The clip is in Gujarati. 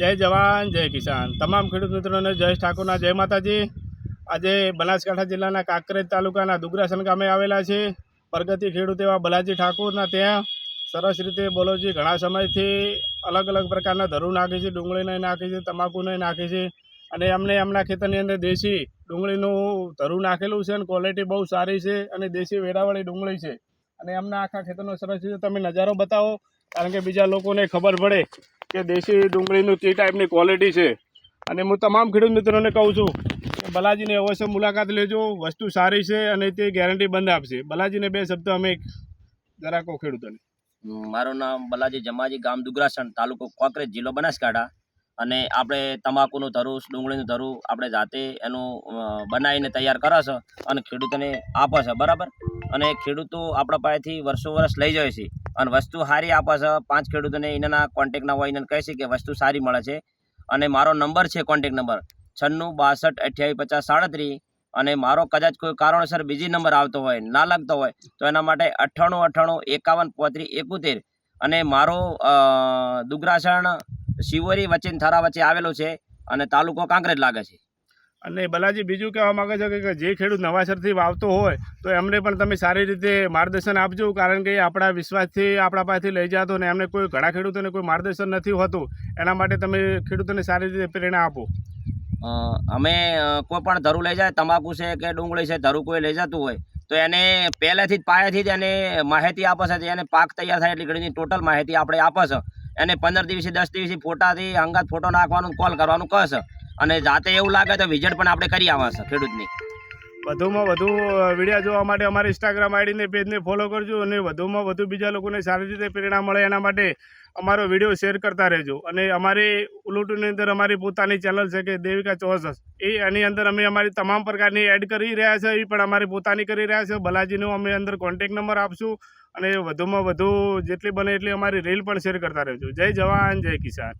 જય જવાન, જય કિસાન. તમામ ખેડૂત મિત્રોને જય ઠાકોરના, જય માતાજી. આજે બનાસકાંઠા જિલ્લાના કાંકરેજ તાલુકાના દુગરાસન ગામે આવેલા છે. પ્રગતિ ખેડૂત એવા બલાજી ઠાકોરના ત્યાં સરસ રીતે બોલોજી ઘણા સમયથી અલગ અલગ પ્રકારના ધરું નાખે છે ડુંગળીને નાખે છે તમાકુને નાખે છે. અને એમને એમના ખેતરની અંદર દેશી ડુંગળીનું ધરું નાખેલું છે અને ક્વોલિટી બહુ સારી છે અને દેશી વેરાવાળી ડુંગળી છે. અને એમના આખા ખેતરનો સરસ રીતે તમે નજારો બતાવો, કારણ કે બીજા લોકોને ખબર પડે કે દેશી ડુંગળીનું તે ટાઈપની ક્વોલિટી છે. અને હું તમામ ખેડૂત મિત્રોને કહું છું કે બલાજીની અવશ્ય મુલાકાત લેજો. વસ્તુ સારી છે અને તે ગેરંટી બંધ આપશે. બલાજીને બે શબ્દ અમે જરા કહો ખેડૂતોને. મારું નામ બલાજી જમાજી ગામ દુગરાસણ, તાલુકો કોકરેજ જિલ્લો બનાસકાંઠા. અને આપણે તમાકુનું ધરું, ડુંગળીનું ધરું આપણે જાતે એનું બનાવીને તૈયાર કરે છે અને ખેડૂતોને આપે છે. બરાબર? અને ખેડૂતો આપણા પાસેથી વર્ષો વર્ષ લઈ જાય છે. અને વસ્તુ સારી આપે છે. પાંચ ખેડૂતોને એના કોન્ટેક્ટના હોય એને કહે છે કે વસ્તુ સારી મળે છે. અને મારો નંબર છે કોન્ટેક નંબર છન્નું, બાસઠ, અઠ્યાવીસ, પચાસ, સાડત્રીસ. અને મારો કદાચ કોઈ કારણોસર બીજી નંબર આવતો હોય, ના લાગતો હોય, તો એના માટે અઠ્ઠાણું અઠ્ઠાણું, એકાવન, પોત્રીસ, એકોતેર. અને મારો દુગ્રાસણ શિવોરી વચ્ચે થરા વચ્ચે આવેલો છે અને તાલુકો કાંકરેજ લાગે છે. અને બલાજી બીજું કહેવા માંગે છે કે- જે ખેડૂત નવાસરથી વાવતો હોય, તો એમને પણ તમે સારી રીતે માર્ગદર્શન આપજો, કારણ કે આપણા વિશ્વાસથી આપણા પાસેથી લઈ જતો ને એમને કોઈ ઘણા ખેડૂતોને કોઈ માર્ગદર્શન નથી હોતું. એના માટે તમે ખેડૂતોને સારી રીતે પ્રેરણા આપો. અમે કોઈ પણ ધરું લઈ જાય તમાકુ છે કે ડુંગળી છે, ધરું કોઈ લઈ જતું હોય, તો એને પહેલેથી જ પાયાથી જ એને માહિતી આપે છે, એને પાક તૈયાર થાય એટલી ઘડીની ટોટલ માહિતી આપણે આપે છે. એને પંદર દિવસે, દસ દિવસે ફોટાથી અંગાત ફોટો નાખવાનું, કોલ કરવાનું કહે અને જાતે એવું લાગે તો વિઝિટ પણ આપણે કરી આવશે ખેડૂતની. વધુમાં વધુ વીડિયો જોવા માટે અમારી ઇન્સ્ટાગ્રામ આઈડીને પેજને ફોલો કરજો અને વધુમાં વધુ બીજા લોકોને સારી રીતે પ્રેરણા મળે એના માટે અમારો વીડિયો શેર કરતા રહેજો. અને અમારી ઉલુટુની અંદર અમારી પોતાની ચેનલ છે કે દેવિકા ચોસસ એ, એની અંદર અમે અમારી તમામ પ્રકારની એડ કરી રહ્યા છે, એ પણ અમારી પોતાની કરી રહ્યા છે. બલાજીનો અમે અંદર કોન્ટેક નંબર આપશું અને વધુમાં વધુ જેટલી બને એટલી અમારી રીલ પણ શેર કરતા રહેજો. જય જવાન, જય કિસાન.